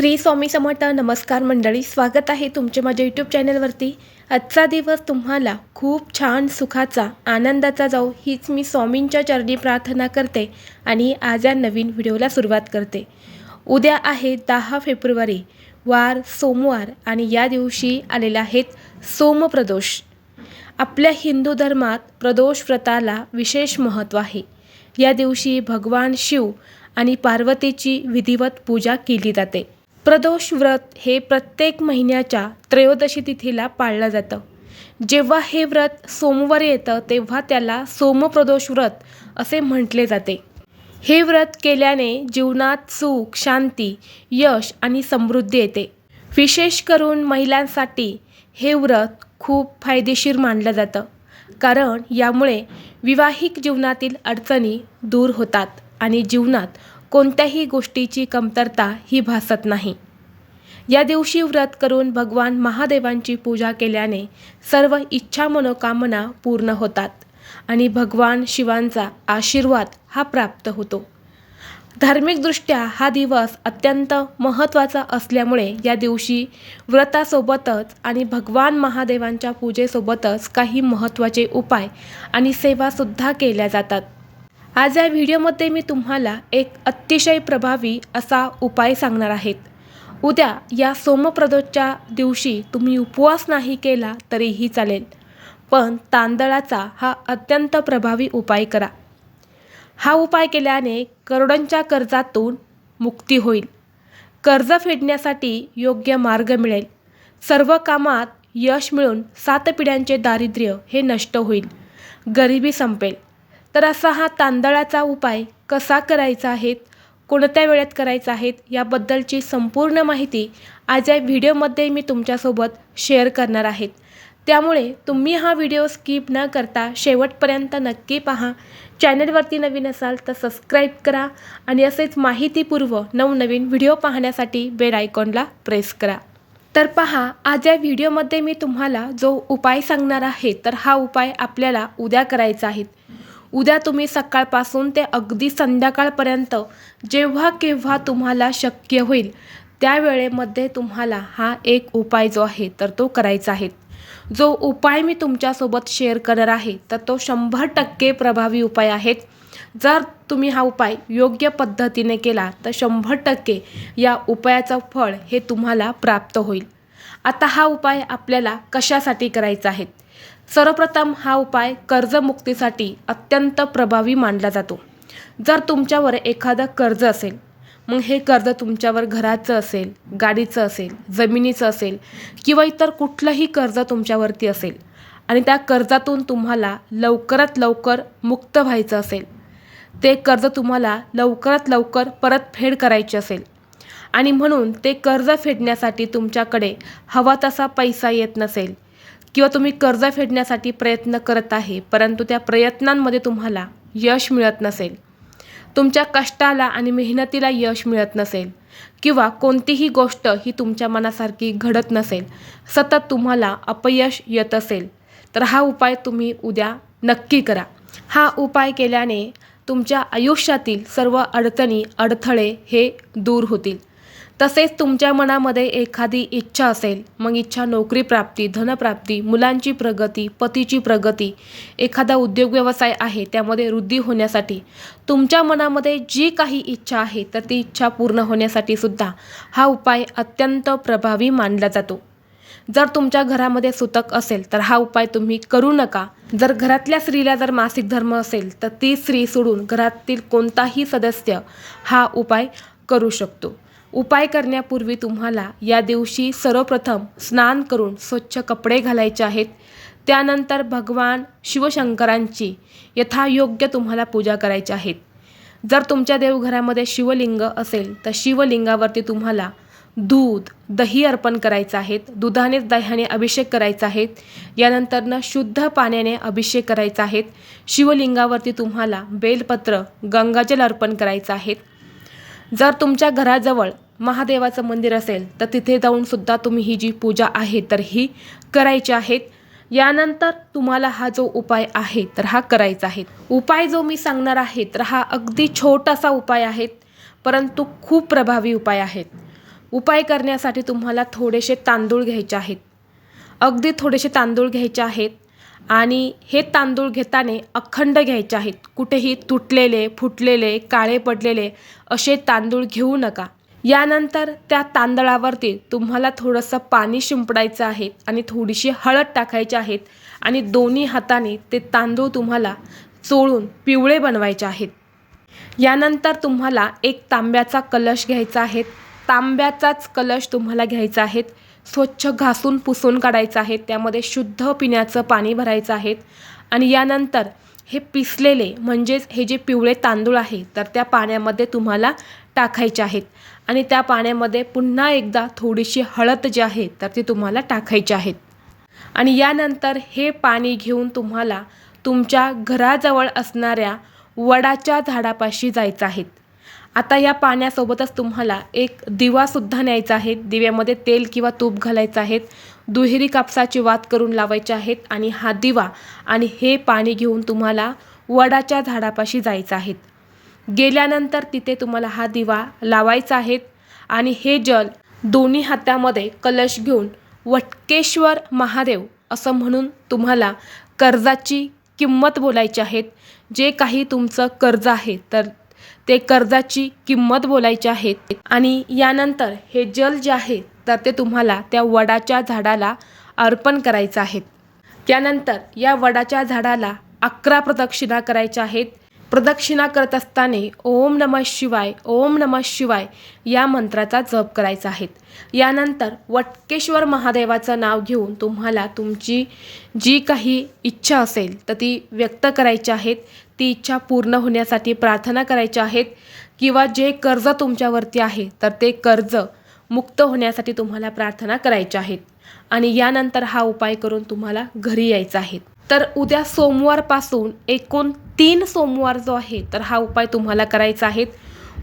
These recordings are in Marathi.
श्री स्वामी समर्थ नमस्कार मंडळी स्वागत आहे तुमचे माझ्या यूट्यूब चॅनलवरती आजचा दिवस तुम्हाला खूप छान सुखाचा आनंदाचा जाऊ हीच मी स्वामींच्या चरणी प्रार्थना करते आणि आज या नवीन व्हिडिओला सुरुवात करते. उद्या आहे दहा फेब्रुवारी वार सोमवार आणि या दिवशी आलेला आहेत सोमप्रदोष आपल्या हिंदू धर्मात प्रदोष व्रताला विशेष महत्त्व आहे. या दिवशी भगवान शिव आणि पार्वतीची विधिवत पूजा केली जाते. प्रदोष व्रत हे प्रत्येक महिन्याच्या त्रयोदशी तिथीला पाळलं जातं. जेव्हा हे व्रत सोमवारी येतं तेव्हा त्याला सोमप्रदोष व्रत असे म्हटले जाते. हे व्रत केल्याने जीवनात सुख शांती यश आणि समृद्धी येते. विशेष करून महिलांसाठी हे व्रत खूप फायदेशीर मानलं जातं. कारण यामुळे विवाहिक जीवनातील अडचणी दूर होतात आणि जीवनात कोणत्याही गोष्टीची कमतरता ही भासत नाही. या दिवशी व्रत करून भगवान महादेवांची पूजा केल्याने सर्व इच्छा मनोकामना पूर्ण होतात आणि भगवान शिवांचा आशीर्वाद हा प्राप्त होतो. धार्मिकदृष्ट्या हा दिवस अत्यंत महत्त्वाचा असल्यामुळे या दिवशी व्रतासोबतच आणि भगवान महादेवांच्या पूजेसोबतच काही महत्त्वाचे उपाय आणि सेवासुद्धा केल्या जातात. आज या व्हिडिओमध्ये मी तुम्हाला एक अतिशय प्रभावी असा उपाय सांगणार आहेत उद्या या सोमप्रदोषच्या दिवशी तुम्ही उपवास नाही केला तरीही चालेल पण तांदळाचा हा अत्यंत प्रभावी उपाय करा. हा उपाय केल्याने करोडांच्या कर्जातून मुक्ती होईल. कर्ज फेडण्यासाठी योग्य मार्ग मिळेल. सर्व कामात यश मिळून सात पिढ्यांचे दारिद्र्य हे नष्ट होईल. गरिबी संपेल. तर असा हा तांदळाचा उपाय कसा करायचा आहे कोणत्या वेळेत करायचा आहे याबद्दलची संपूर्ण माहिती आज या व्हिडिओमध्ये मी तुमच्यासोबत शेअर करणार आहेत त्यामुळे तुम्ही हा व्हिडिओ स्किप न करता शेवटपर्यंत नक्की पहा. चॅनलवरती नवीन असाल तर सबस्क्राईब करा आणि असेच माहितीपूर्व नवनवीन व्हिडिओ पाहण्यासाठी बेल आयकॉनला प्रेस करा. तर पहा आज या व्हिडिओमध्ये मी तुम्हाला जो उपाय सांगणार आहे तर हा उपाय आपल्याला उद्या करायचा आहे. उद्या तुम्ही सकाळपासून ते अगदी संध्याकाळपर्यंत जेव्हा केव्हा तुम्हाला शक्य होईल त्यावेळेमध्ये तुम्हाला हा एक उपाय जो आहे तर तो करायचा आहे. जो उपाय मी तुमच्यासोबत शेअर करणार आहे तर तो शंभर टक्के प्रभावी उपाय आहेत. जर तुम्ही हा उपाय योग्य पद्धतीने केला तर शंभर टक्के या उपायाचं फळ हे तुम्हाला प्राप्त होईल. आता हा उपाय आपल्याला कशासाठी करायचा आहे? सर्वप्रथम हा उपाय कर्जमुक्तीसाठी अत्यंत प्रभावी मानला जातो. जर तुमच्यावर एखादं कर्ज असेल मग हे कर्ज तुमच्यावर घराचं असेल गाडीचं असेल जमिनीचं असेल किंवा इतर कुठलंही कर्ज तुमच्यावरती असेल आणि त्या कर्जातून तुम्हाला लवकरात लवकर मुक्त व्हायचं असेल ते कर्ज तुम्हाला लवकरात लवकर परतफेड करायची असेल आणि म्हणून ते कर्ज फेडण्यासाठी तुमच्याकडे हवा तसा पैसा येत नसेल किंवा तुम्ही कर्ज फेडण्यासाठी प्रयत्न करत आहे परंतु त्या प्रयत्नांमध्ये तुम्हाला यश मिळत नसेल. तुमच्या कष्टाला आणि मेहनतीला यश मिळत नसेल किंवा कोणतीही गोष्ट ही तुमच्या मनासारखी घडत नसेल सतत तुम्हाला अपयश येत असेल तर हा उपाय तुम्ही उद्या नक्की करा. हा उपाय केल्याने तुमच्या आयुष्यातील सर्व अडचणी अडथळे हे दूर होतील. तसेच तुमच्या मनामध्ये एखादी इच्छा असेल मग इच्छा नोकरी प्राप्ती धनप्राप्ती मुलांची प्रगती पतीची प्रगती एखादा उद्योग व्यवसाय आहे त्यामध्ये वृद्धी होण्यासाठी तुमच्या मनामध्ये जी काही इच्छा आहे तर ती इच्छा पूर्ण होण्यासाठी सुद्धा हा उपाय अत्यंत प्रभावी मानला जातो. जर तुमच्या घरामध्ये सुतक असेल तर हा उपाय तुम्ही करू नका. जर घरातल्या स्त्रीला जर मासिक धर्म असेल तर ती स्त्री सोडून घरातील कोणताही सदस्य हा उपाय करू शकतो. उपाय करण्यापूर्वी तुम्हाला या दिवशी सर्वप्रथम स्नान करून स्वच्छ कपडे घालायचे आहेत. त्यानंतर भगवान शिवशंकरांची यथायोग्य तुम्हाला पूजा करायची आहेत जर तुमच्या देवघरामध्ये शिवलिंग असेल तर शिवलिंगावरती तुम्हाला दूध दही अर्पण करायचं आहेत. दुधानेच दह्याने अभिषेक करायचा आहेत यानंतरनं शुद्ध पाण्याने अभिषेक करायचा आहेत शिवलिंगावरती तुम्हाला बेलपत्र गंगाजल अर्पण करायचं आहेत जर तुमच्या घराजवळ महादेवाचं मंदिर असेल तर तिथे जाऊन सुद्धा तुम्ही ही जी पूजा आहे तर ही करायची आहेत. यानंतर तुम्हाला हा जो उपाय आहे तर हा करायचा आहे. उपाय जो मी सांगणार आहे तर हा अगदी छोटासा उपाय आहे परंतु खूप प्रभावी उपाय आहेत उपाय करण्यासाठी तुम्हाला थोडेसे तांदूळ घ्यायचे आहेत. अगदी थोडेसे तांदूळ घ्यायचे आहेत. आणि हे तांदूळ घेताना अखंड घ्यायचे आहेत. कुठेही तुटलेले फुटलेले काळे पडलेले असे तांदूळ घेऊ नका. यानंतर त्या तांदळावरती तुम्हाला थोडंसं पाणी शिंपडायचं आहे आणि थोडीशी हळद टाकायची आहेत आणि दोन्ही हाताने ते तांदूळ तुम्हाला चोळून पिवळे बनवायचे आहेत. यानंतर तुम्हाला एक तांब्याचा कलश घ्यायचा आहे. तांब्याचाच कलश तुम्हाला घ्यायचा आहे. स्वच्छ घासून पुसून काढायचं आहे. त्यामध्ये शुद्ध पिण्याचं पाणी भरायचं आहे. आणि यानंतर हे पिसलेले म्हणजेच हे जे पिवळे तांदूळ आहे तर त्या पाण्यामध्ये तुम्हाला टाकायचे आहेत. आणि त्या पाण्यामध्ये पुन्हा एकदा थोडीशी हळद जी आहे तर ती तुम्हाला टाकायची आहेत आणि यानंतर हे पाणी घेऊन तुम्हाला तुमच्या घराजवळ असणाऱ्या वडाच्या झाडापाशी जायचं आहेत आता या पाण्यासोबतच तुम्हाला एक दिवासुद्धा न्यायचा आहे. दिव्यामध्ये तेल किंवा तूप घालायचं आहे. दुहेरी कापसाची वात करून लावायचे आहेत आणि हा दिवा आणि हे पाणी घेऊन तुम्हाला वडाच्या झाडापाशी जायचं आहेत गेल्यानंतर तिथे तुम्हाला हा दिवा लावायचा आहे आणि हे जल दोन्ही हातामध्ये कलश घेऊन वटकेश्वर महादेव असं म्हणून तुम्हाला कर्जाची किंमत बोलायची आहेत जे काही तुमचं कर्ज आहे तर ते कर्जाची किंमत बोलायची आहे आणि यानंतर हे जल जे आहे तर ते तुम्हाला त्या वडाच्या झाडाला अर्पण करायचं आहे त्यानंतर या वडाच्या झाडाला अकरा प्रदक्षिणा करायच्या आहेत. प्रदक्षिणा करत असताना ओम नमः शिवाय ओम नमः शिवाय या मंत्राचा जप करायचा आहे यानंतर वटकेश्वर महादेवाचं नाव घेऊन तुम्हाला तुमची जी काही इच्छा असेल तर ती व्यक्त करायची आहेत. ती इच्छा पूर्ण होण्यासाठी प्रार्थना करायच्या आहेत किंवा जे कर्ज तुमच्यावरती आहे तर ते कर्ज मुक्त होण्यासाठी तुम्हाला प्रार्थना करायच्या आहेत. आणि यानंतर हा उपाय करून तुम्हाला घरी यायचं आहे. तर उद्या सोमवारपासून एकूण तीन सोमवार जो आहे तर हा उपाय तुम्हाला करायचा आहे.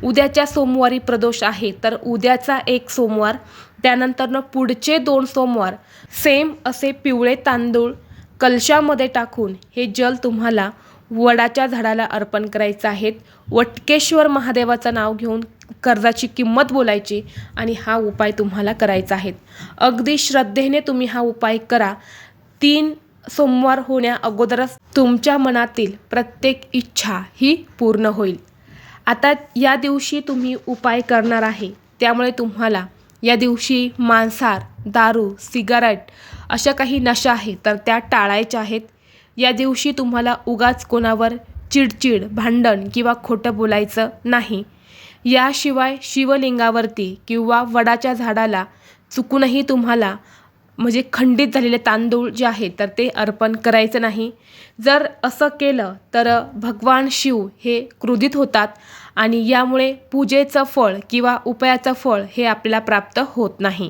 उद्याच्या सोमवारी प्रदोष आहे तर उद्याचा एक सोमवार त्यानंतरनं पुढचे दोन सोमवार सेम असे पिवळे तांदूळ कलशामध्ये टाकून हे जल तुम्हाला वडाच्या झाडाला अर्पण करायचं आहेत. वटकेश्वर महादेवाचं नाव घेऊन कर्जाची किंमत बोलायची आणि हा उपाय तुम्हाला करायचा आहे. अगदी श्रद्धेने तुम्ही हा उपाय करा. तीन सोमवार होण्या अगोदरच तुमच्या मनातील प्रत्येक इच्छा ही पूर्ण होईल. आता या दिवशी तुम्ही उपाय करणार आहे. त्यामुळे तुम्हाला या दिवशी मांसार दारू सिगारेट अशा काही नशा आहे तर त्या टाळायच्या आहेत. या दिवशी तुम्हाला उगाच कोणावर चिडचिड भांडण किंवा खोटं बोलायचं नाही. याशिवाय शिवलिंगावरती किंवा वडाच्या झाडाला चुकूनही तुम्हाला म्हणजे खंडित झालेले तांदूळ जे आहेत तर ते अर्पण करायचं नाही. जर असं केलं तर भगवान शिव हे क्रोधित होतात आणि यामुळे पूजेचं फळ किंवा उपायाचं फळ हे आपल्याला प्राप्त होत नाही.